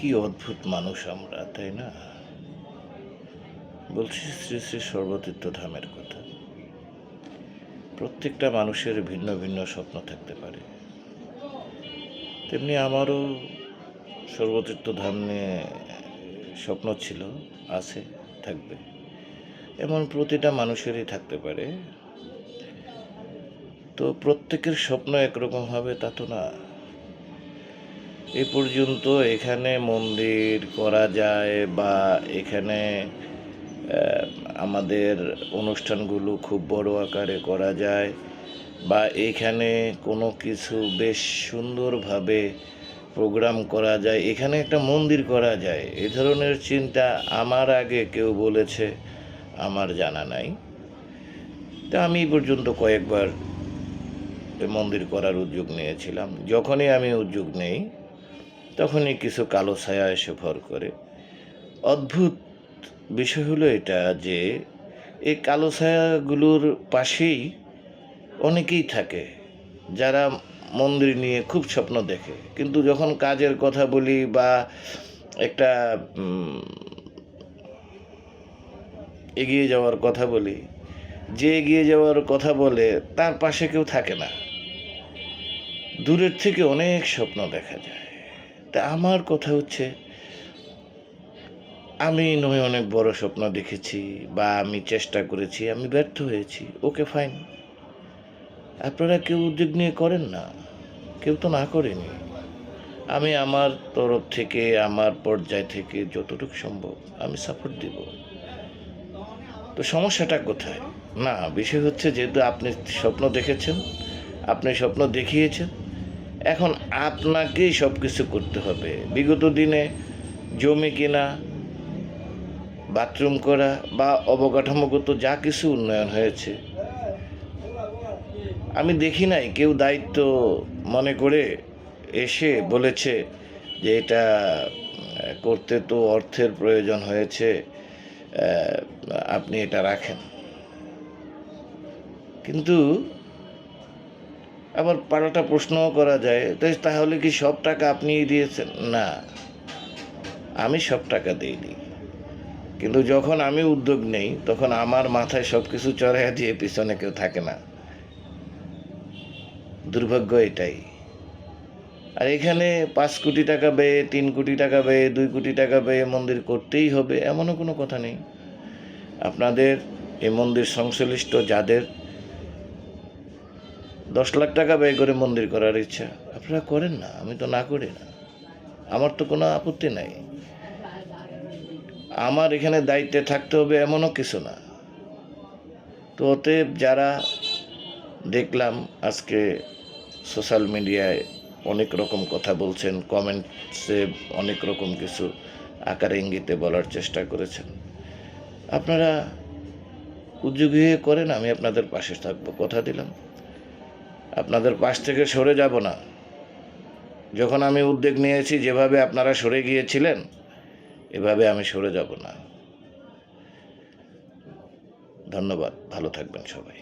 কি অদ্ভুত মানুষ আমরা, তাই না? বলছি শ্রী শ্রী সর্বতীর্থ ধামের কথা। প্রত্যেকটা মানুষের ভিন্ন ভিন্ন স্বপ্ন থাকতে পারে। তেমনি আমারও সর্বতীর্থ ধাম নিয়ে স্বপ্ন ছিল, আছে, থাকবে। এমন প্রতিটা মানুষেরই থাকতে পারে। তো প্রত্যেকের স্বপ্ন একরকম হবে তা তো না। এ পর্যন্ত এখানে মন্দির করা যায় বা এখানে আমাদের অনুষ্ঠানগুলো খুব বড় আকারে করা যায় বা এখানে কোনো কিছু বেশ সুন্দরভাবে প্রোগ্রাম করা যায়। এখানে একটা মন্দির করা যায়। এ ধরনের চিন্তা আমার আগে কেউ বলেছে, আমার জানা নাই। তা আমি পর্যন্ত কয়েকবার মন্দির করার উদ্যোগ নিয়েছিলাম। যখনই আমি উদ্যোগ নেই তখনই কিছু কালো ছায়া এসে ভর করে। অদ্ভুত বিষয় হলো এটা যে, এই কালো ছায়াগুলোর পাশেই অনেকেই থাকে, যারা মন্দির নিয়ে খুব স্বপ্ন দেখে। কিন্তু যখন কাজের কথা বলি বা একটা এগিয়ে যাওয়ার কথা বলি, যে এগিয়ে যাওয়ার কথা বলে তার পাশে কেউ থাকে না। দূরের থেকে অনেক স্বপ্ন দেখা যায়। তা আমার কথা হচ্ছে, আমি নয় অনেক বড় স্বপ্ন দেখেছি বা আমি চেষ্টা করেছি, আমি ব্যর্থ হয়েছি, ওকে ফাইন আপনারা কেউ উদ্যোগ নিয়ে করেন না, কেউ তো না করেনি। আমি আমার তরফ থেকে, আমার পর্যায় থেকে যতটুকু সম্ভব আমি সাপোর্ট দিব। তো সমস্যাটা কোথায়? না, বিষয় হচ্ছে যেহেতু আপনি স্বপ্ন দেখেছেন, আপনি স্বপ্ন দেখিয়েছেন এখন আপনাকেই সব কিছু করতে হবে। বিগত দিনে জমি কিনা, বাথরুম করা বা অবকাঠামোগত যা কিছু উন্নয়ন হয়েছে, আমি দেখি নাই, কেউ দায়িত্ব মনে করে এসে বলেছে যে এটা করতে তো অর্থের প্রয়োজন হয়েছে আপনি এটা রাখেন। কিন্তু আবার পাল্টা প্রশ্নও করা যায়। তাহলে কি সব টাকা আপনিই দিয়েছেন? না। আমি সব টাকা দিইনি। কিন্তু যখন আমি উদ্যোগ নেই, তখন আমার মাথায় সব কিছু চড়াইয়া দিয়ে পিছনে কেউ থাকে না। দুর্ভাগ্য এটাই। আর এখানে পাঁচ কোটি টাকা ব্যয়ে তিন কোটি টাকা ব্যয়ে দুই কোটি টাকা ব্যয়ে মন্দির করতেই হবে, এমনও কোনো কথা নেই। আপনাদের এই মন্দির সংশ্লিষ্ট যাদের দশ লাখ টাকা ব্যয় করে মন্দির করার ইচ্ছা। আপনারা করেন না, আমি তো না করি না। আমার তো কোনো আপত্তি নাই। আমার এখানে দায়িত্বে থাকতে হবে এমনও কিছু না। তো অতএব যারা দেখলাম আজকে সোশ্যাল মিডিয়ায় অনেক রকম কথা বলছেন, কমেন্টসে অনেক রকম কিছু আকার ইঙ্গিতে বলার চেষ্টা করেছেন। আপনারা উদ্যোগী হয়ে করেন, আমি আপনাদের পাশে থাকব। কথা দিলাম। আপনাদের পাশ থেকে সরে যাব না। যখন আমি উদ্যোগ নিয়েছি, যেভাবে আপনারা সরে গিয়েছিলেন, এভাবে আমি সরে যাব না। ধন্যবাদ, ভালো থাকবেন সবাই।